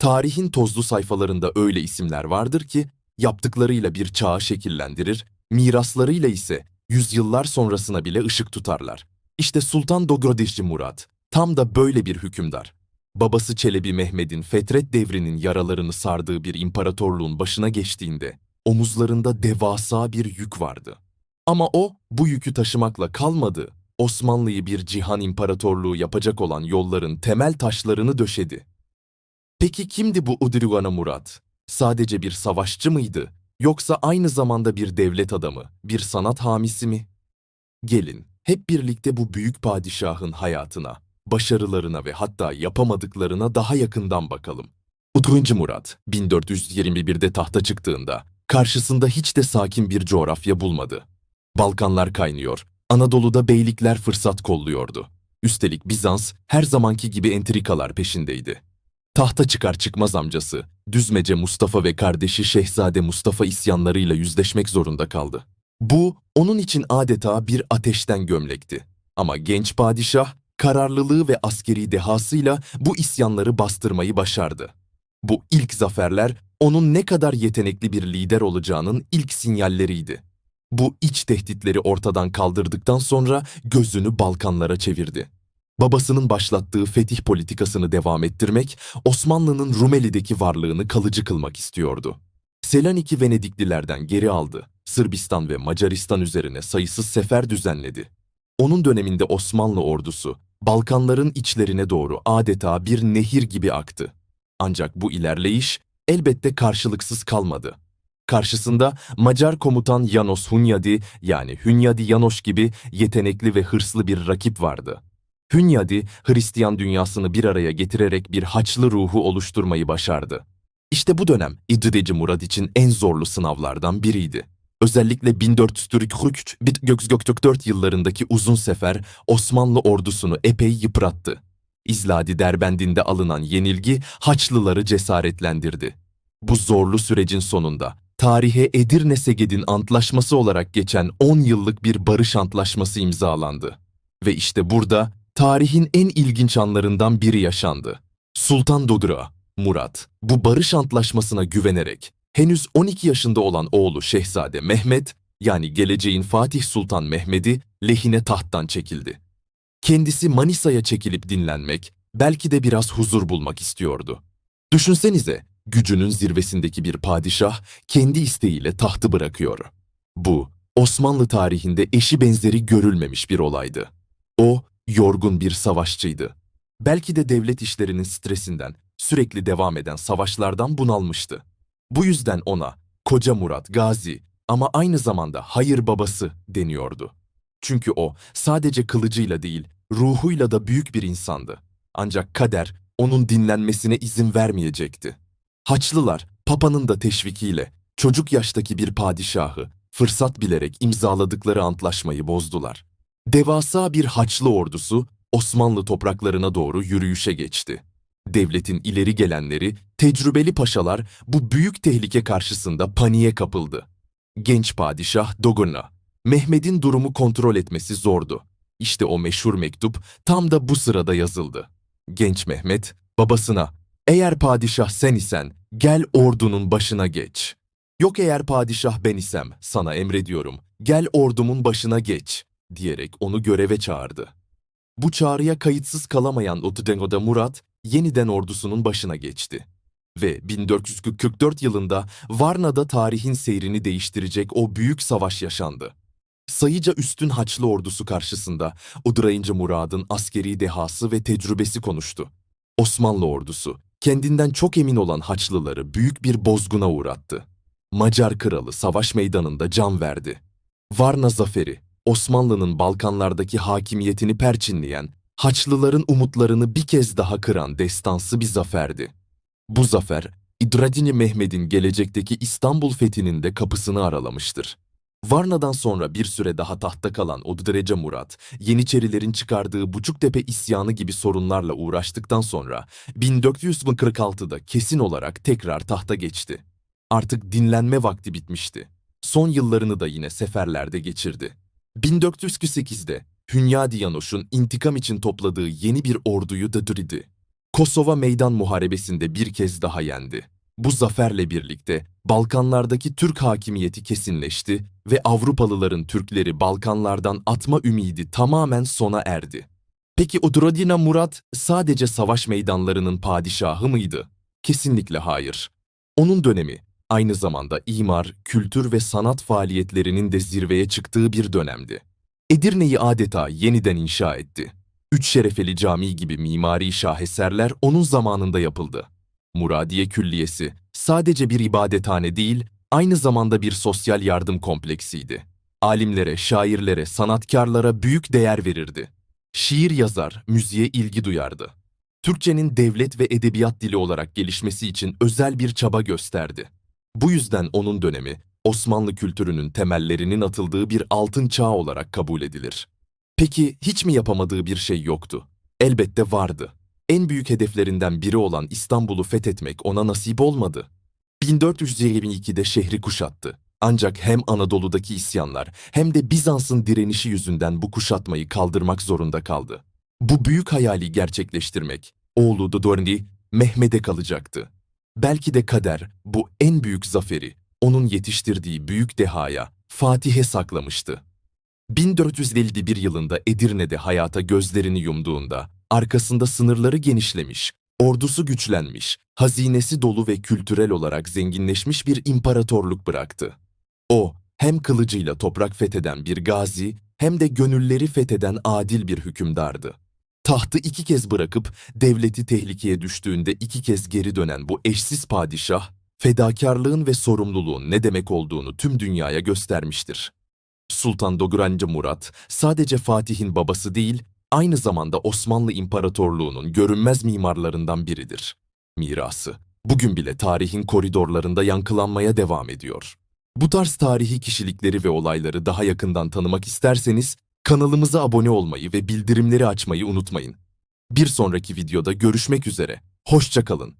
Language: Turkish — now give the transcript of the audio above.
Tarihin tozlu sayfalarında öyle isimler vardır ki yaptıklarıyla bir çağı şekillendirir, miraslarıyla ise yüzyıllar sonrasına bile ışık tutarlar. İşte Sultan Dogodeşçi Murat tam da böyle bir hükümdar. Babası Çelebi Mehmet'in Fetret devrinin yaralarını sardığı bir imparatorluğun başına geçtiğinde omuzlarında devasa bir yük vardı. Ama o bu yükü taşımakla kalmadı. Osmanlı'yı bir cihan imparatorluğu yapacak olan yolların temel taşlarını döşedi. Peki kimdi bu Udrugana Murat? Sadece bir savaşçı mıydı? Yoksa aynı zamanda bir devlet adamı, bir sanat hamisi mi? Gelin, hep birlikte bu büyük padişahın hayatına, başarılarına ve hatta yapamadıklarına daha yakından bakalım. Udruncu Murat, 1421'de tahta çıktığında, karşısında hiç de sakin bir coğrafya bulmadı. Balkanlar kaynıyor, Anadolu'da beylikler fırsat kolluyordu. Üstelik Bizans her zamanki gibi entrikalar peşindeydi. Tahta çıkar çıkmaz amcası, Düzmece Mustafa ve kardeşi Şehzade Mustafa isyanlarıyla yüzleşmek zorunda kaldı. Bu, onun için adeta bir ateşten gömlekti. Ama genç padişah, kararlılığı ve askeri dehasıyla bu isyanları bastırmayı başardı. Bu ilk zaferler, onun ne kadar yetenekli bir lider olacağının ilk sinyalleriydi. Bu iç tehditleri ortadan kaldırdıktan sonra gözünü Balkanlara çevirdi. Babasının başlattığı fetih politikasını devam ettirmek, Osmanlı'nın Rumeli'deki varlığını kalıcı kılmak istiyordu. Selanik'i Venediklilerden geri aldı. Sırbistan ve Macaristan üzerine sayısız sefer düzenledi. Onun döneminde Osmanlı ordusu, Balkanların içlerine doğru adeta bir nehir gibi aktı. Ancak bu ilerleyiş elbette karşılıksız kalmadı. Karşısında Macar komutan Janos Hunyadi yani Hunyadi Janos gibi yetenekli ve hırslı bir rakip vardı. Hunyadi, Hristiyan dünyasını bir araya getirerek bir haçlı ruhu oluşturmayı başardı. İşte bu dönem İdrideci Murad için en zorlu sınavlardan biriydi. Özellikle 1443 yıllarındaki uzun sefer Osmanlı ordusunu epey yıprattı. İzladi Derbendinde alınan yenilgi Haçlıları cesaretlendirdi. Bu zorlu sürecin sonunda tarihe Edirne Seged'in antlaşması olarak geçen 10 yıllık bir barış antlaşması imzalandı. Ve işte burada tarihin en ilginç anlarından biri yaşandı. Sultan Dodra, Murat, bu barış antlaşmasına güvenerek henüz 12 yaşında olan oğlu Şehzade Mehmet, yani geleceğin Fatih Sultan Mehmet'i lehine tahttan çekildi. Kendisi Manisa'ya çekilip dinlenmek, belki de biraz huzur bulmak istiyordu. Düşünsenize, gücünün zirvesindeki bir padişah kendi isteğiyle tahtı bırakıyor. Bu, Osmanlı tarihinde eşi benzeri görülmemiş bir olaydı. O, yorgun bir savaşçıydı. Belki de devlet işlerinin stresinden, sürekli devam eden savaşlardan bunalmıştı. Bu yüzden ona Koca Murat Gazi ama aynı zamanda hayır babası deniyordu. Çünkü o sadece kılıcıyla değil, ruhuyla da büyük bir insandı. Ancak kader onun dinlenmesine izin vermeyecekti. Haçlılar, Papa'nın da teşvikiyle çocuk yaştaki bir padişahı fırsat bilerek imzaladıkları antlaşmayı bozdular. Devasa bir Haçlı ordusu Osmanlı topraklarına doğru yürüyüşe geçti. Devletin ileri gelenleri, tecrübeli paşalar bu büyük tehlike karşısında paniğe kapıldı. Genç padişah Dogurna, Mehmet'in durumu kontrol etmesi zordu. İşte o meşhur mektup tam da bu sırada yazıldı. Genç Mehmet, babasına, eğer padişah sen isen gel ordunun başına geç. Yok eğer padişah ben isem sana emrediyorum, gel ordumun başına geç diyerek onu göreve çağırdı. Bu çağrıya kayıtsız kalamayan Otudengo'da Murat yeniden ordusunun başına geçti. Ve 1444 yılında Varna'da tarihin seyrini değiştirecek o büyük savaş yaşandı. Sayıca üstün Haçlı ordusu karşısında Udrayıncı Murad'ın askeri dehası ve tecrübesi konuştu. Osmanlı ordusu kendinden çok emin olan Haçlıları büyük bir bozguna uğrattı. Macar kralı savaş meydanında can verdi. Varna zaferi Osmanlı'nın Balkanlardaki hakimiyetini perçinleyen, Haçlıların umutlarını bir kez daha kıran destansı bir zaferdi. Bu zafer, İdradini Mehmet'in gelecekteki İstanbul fethinin de kapısını aralamıştır. Varna'dan sonra bir süre daha tahtta kalan Odderece Murat, Yeniçerilerin çıkardığı Buçuktepe isyanı gibi sorunlarla uğraştıktan sonra 1446'da kesin olarak tekrar tahta geçti. Artık dinlenme vakti bitmişti. Son yıllarını da yine seferlerde geçirdi. 1408'de Hünyadi Yanoş'un intikam için topladığı yeni bir orduyu da düridi. Kosova Meydan Muharebesi'nde bir kez daha yendi. Bu zaferle birlikte Balkanlardaki Türk hakimiyeti kesinleşti ve Avrupalıların Türkleri Balkanlardan atma ümidi tamamen sona erdi. Peki Udrodina Murat sadece savaş meydanlarının padişahı mıydı? Kesinlikle hayır. Onun dönemi aynı zamanda imar, kültür ve sanat faaliyetlerinin de zirveye çıktığı bir dönemdi. Edirne'yi adeta yeniden inşa etti. Üç Şerefeli Camii gibi mimari şaheserler onun zamanında yapıldı. Muradiye Külliyesi sadece bir ibadethane değil, aynı zamanda bir sosyal yardım kompleksiydi. Alimlere, şairlere, sanatkarlara büyük değer verirdi. Şiir yazar, müziğe ilgi duyardı. Türkçenin devlet ve edebiyat dili olarak gelişmesi için özel bir çaba gösterdi. Bu yüzden onun dönemi Osmanlı kültürünün temellerinin atıldığı bir altın çağ olarak kabul edilir. Peki hiç mi yapamadığı bir şey yoktu? Elbette vardı. En büyük hedeflerinden biri olan İstanbul'u fethetmek ona nasip olmadı. 1422'de şehri kuşattı. Ancak hem Anadolu'daki isyanlar hem de Bizans'ın direnişi yüzünden bu kuşatmayı kaldırmak zorunda kaldı. Bu büyük hayali gerçekleştirmek oğlu Dodorni Mehmet'e kalacaktı. Belki de kader bu en büyük zaferi onun yetiştirdiği büyük dehaya Fatih'e saklamıştı. 1451 yılında Edirne'de hayata gözlerini yumduğunda arkasında sınırları genişlemiş, ordusu güçlenmiş, hazinesi dolu ve kültürel olarak zenginleşmiş bir imparatorluk bıraktı. O hem kılıcıyla toprak fetheden bir gazi hem de gönülleri fetheden adil bir hükümdardı. Tahtı iki kez bırakıp devleti tehlikeye düştüğünde iki kez geri dönen bu eşsiz padişah, fedakarlığın ve sorumluluğun ne demek olduğunu tüm dünyaya göstermiştir. Sultan Dograncı Murat sadece Fatih'in babası değil, aynı zamanda Osmanlı İmparatorluğu'nun görünmez mimarlarından biridir. Mirası bugün bile tarihin koridorlarında yankılanmaya devam ediyor. Bu tarz tarihi kişilikleri ve olayları daha yakından tanımak isterseniz kanalımıza abone olmayı ve bildirimleri açmayı unutmayın. Bir sonraki videoda görüşmek üzere. Hoşça kalın.